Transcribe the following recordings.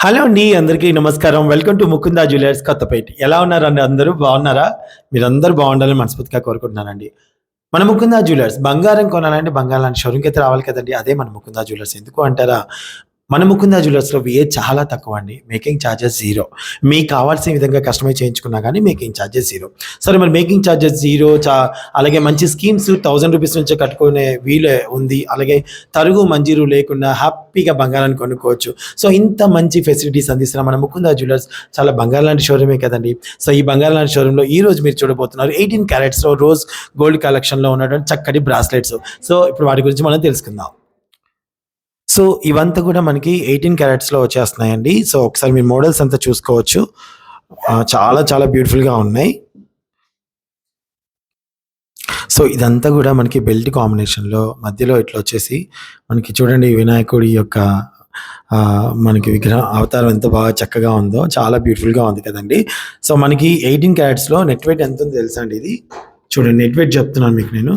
Hello అండి అందరికీ నమస్కారం. Welcome to Mukunda jewellers Kothapeta. ఎలా ఉన్నారండి అందరూ? బాగున్నారా? మీరందరూ బాగుండాలని మనస్ఫూర్తిగా కోరుకుంటున్నానండి. మన ముకుందా జ్యువెలర్స్ బంగారం కొనాలంటే బంగారం లాంటి షోరూమ్కి అయితే రావాలి కదండి. అదే మన ముకుందా జ్యువెలర్స్. ఎందుకు అంటారా? మన ముకుందా జ్యువెలర్స్లో విఏ చాలా తక్కువ అండి మేకింగ్ ఛార్జెస్ జీరో మీకు కావాల్సిన విధంగా కస్టమైజ్ చేయించుకున్నా కానీ మేకింగ్ ఛార్జెస్ జీరో సరే మరి మేకింగ్ ఛార్జెస్ జీరో చా అలాగే మంచి స్కీమ్స్ థౌజండ్ రూపీస్ నుంచి కట్టుకునే వీలు ఉంది. అలాగే తరుగు మంజీరు లేకుండా హ్యాపీగా బంగారాన్ని కొనుక్కోవచ్చు. సో ఇంత మంచి ఫెసిలిటీస్ అందిస్తున్న మన ముకుందా జ్యువెలర్స్ చాలా బంగారం లాంటి షోరూమే కదండి. సో ఈ బంగారం లాంటి షోరూంలో ఈ రోజు మీరు చూడబోతున్నారు ఎయిటీన్ క్యారెట్స్లో రోజ్ గోల్డ్ కలెక్షన్లో ఉన్నటువంటి చక్కటి బ్రాస్లెట్స్ సో ఇప్పుడు వాటి గురించి మనం తెలుసుకుందాం. సో ఇవంతా కూడా మనకి ఎయిటీన్ క్యారెట్స్లో వచ్చేస్తున్నాయండి. సో ఒకసారి మీ మోడల్స్ అంతా చూసుకోవచ్చు. చాలా చాలా బ్యూటిఫుల్గా ఉన్నాయి. సో ఇదంతా కూడా మనకి బెల్ట్ కాంబినేషన్లో మధ్యలో ఇట్లా వచ్చేసి మనకి చూడండి వినాయకుడి యొక్క మనకి విగ్రహం అవతారం ఎంత బాగా చక్కగా ఉందో చాలా బ్యూటిఫుల్గా ఉంది కదండి. సో మనకి ఎయిటీన్ క్యారెట్స్లో నెట్ వెయిట్ ఎంత ఉందో తెలుసా అండి ఇది? చూడండి నెట్ వెయిట్ చెప్తున్నాను మీకు నేను.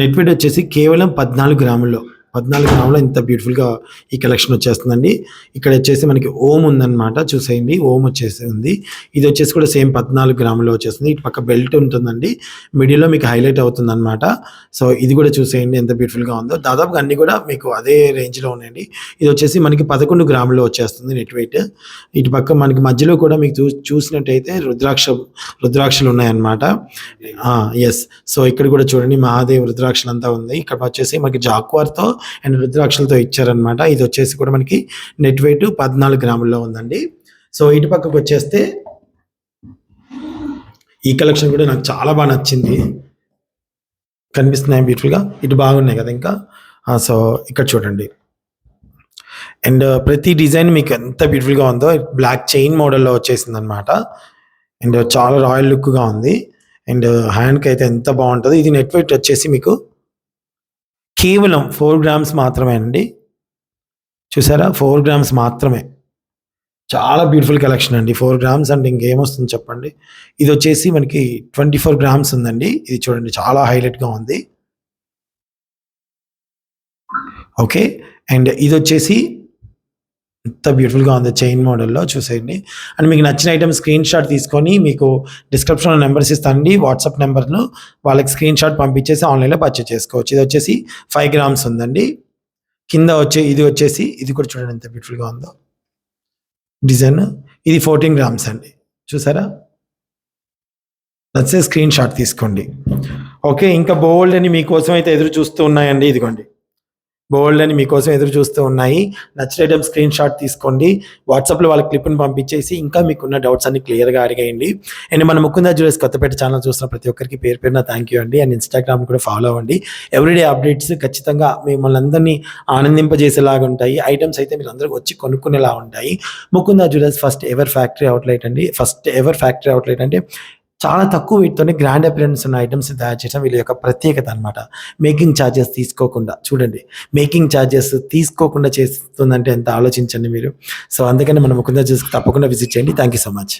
నెట్ వెయిట్ వచ్చేసి కేవలం పద్నాలుగు గ్రాముల్లో. పద్నాలుగు గ్రాములో ఇంత బ్యూటిఫుల్గా ఈ కలెక్షన్ వచ్చేస్తుందండి. ఇక్కడ వచ్చేసి మనకి ఓం ఉందన్నమాట చూసేయండి. ఓం వచ్చేసి ఉంది. ఇది వచ్చేసి కూడా సేమ్ పద్నాలుగు గ్రాములో వచ్చేస్తుంది. ఇటు పక్క బెల్ట్ ఉంటుందండి. మిడిల్లో మీకు హైలైట్ అవుతుంది అనమాట సో ఇది కూడా చూసేయండి ఎంత బ్యూటిఫుల్గా ఉందో. దాదాపుగా అన్ని కూడా మీకు అదే రేంజ్లో ఉన్నాయండి. ఇది వచ్చేసి మనకి పదకొండు గ్రాములో వచ్చేస్తుంది నెట్ వెయిట్. ఇటు పక్క మనకి మధ్యలో కూడా మీకు చూ చూసినట్టయితే రుద్రాక్ష రుద్రాక్షలు ఉన్నాయన్నమాట. ఎస్ సో ఇక్కడ కూడా చూడండి మహాదేవ్ రుద్రాక్షలు అంతా ఉంది. ఇక్కడ వచ్చేసి మనకి జాక్వార్తో అండ్ రుద్రాక్షలతో ఇచ్చారనమాట ఇది వచ్చేసి కూడా మనకి నెట్ వెయిట్ పద్నాలుగు గ్రాముల్లో ఉందండి. సో ఇటు పక్కకు వచ్చేస్తే ఈ కలెక్షన్ కూడా నాకు చాలా బాగా నచ్చింది. కనిపిస్తున్నాయి బ్యూటిఫుల్గా ఇటు బాగున్నాయి కదా ఇంకా. సో ఇక్కడ చూడండి. అండ్ ప్రతి డిజైన్ మీకు ఎంత బ్యూటిఫుల్గా ఉందో బ్లాక్ చైన్ మోడల్లో వచ్చేసింది అనమాట అండ్ చాలా రాయల్ లుక్గా ఉంది. అండ్ హ్యాండ్కి అయితే ఎంత బాగుంటుందో ఇది నెట్ వెయిట్ వచ్చేసి మీకు కేవలం ఫోర్ గ్రామ్స్ మాత్రమే అండి చూసారా? ఫోర్ గ్రామ్స్ మాత్రమే. చాలా బ్యూటిఫుల్ కలెక్షన్ అండి. ఫోర్ గ్రామ్స్ అంటే ఇంకేమొస్తుంది చెప్పండి? ఇది వచ్చేసి మనకి ట్వంటీ ఫోర్ గ్రామ్స్ ఉందండి. ఇది చూడండి చాలా హైలైట్గా ఉంది. ఓకే అండ్ ఇది వచ్చేసి ఎంత బ్యూటిఫుల్గా ఉంది చైన్ మోడల్లో చూసేయండి. అండ్ మీకు నచ్చిన ఐటమ్ స్క్రీన్ షాట్ తీసుకొని మీకు డిస్క్రిప్షన్లో నెంబర్స్ ఇస్తానండి వాట్సాప్ నెంబర్ను వాళ్ళకి స్క్రీన్ షాట్ పంపించేసి ఆన్లైన్లో పర్చేస్ చేసుకోవచ్చు. ఇది వచ్చేసి ఫైవ్ గ్రామ్స్ ఉందండి. కింద వచ్చే ఇది వచ్చేసి ఇది కూడా చూడండి ఎంత బ్యూటిఫుల్గా ఉందో. డిజైన్ ఇది ఫోర్టీన్ గ్రామ్స్ అండి. చూసారా? నచ్చే స్క్రీన్ షాట్ తీసుకోండి. ఓకే ఇంకా బోల్డ్ అని మీకోసం అయితే ఎదురు చూస్తూ ఉన్నాయండి ఇదిగోండి. బోల్డ్ అని మీకోసం ఎదురు చూస్తూ ఉన్నాయి. నచ్చిన ఐటమ్ స్క్రీన్ షాట్ తీసుకోండి. వాట్సాప్లో వాళ్ళ క్లిప్ని పంపించేసి ఇంకా మీకున్న డౌట్స్ అన్ని క్లియర్గా అడిగేయండి. అండ్ మన ముకుందా జ్యువెలర్స్ కొత్తపేట ఛానల్ చూస్తున్న ప్రతి ఒక్కరికి పేరు పేరున థ్యాంక్ యూ అండి. అండ్ ఇన్స్టాగ్రామ్ కూడా ఫాలో అవ్వండి. ఎవ్రీడే అప్డేట్స్ ఖచ్చితంగా మిమ్మల్ని అందరినీ ఆనందింపజేసేలాగా ఉంటాయి. ఐటమ్స్ అయితే మీరు అందరూ వచ్చి కొనుక్కునేలా ఉంటాయి. Mukunda jewellers first ever factory outlet అండి. ఫస్ట్ ఎవర్ ఫ్యాక్టరీ అవుట్లెట్ అంటే చాలా తక్కువ వీటితోనే గ్రాండ్ అపిరెన్స్ ఉన్న ఐటమ్స్ తయారు చేయడం వీళ్ళ యొక్క ప్రత్యేకత అనమాట మేకింగ్ ఛార్జెస్ తీసుకోకుండా చూడండి. మేకింగ్ ఛార్జెస్ తీసుకోకుండా చేస్తుందంటే ఎంత ఆలోచించండి మీరు. సో అందుకని మనం ముకుందా జ్యూస్ తప్పకుండా విజిట్ చేయండి. Thank you so much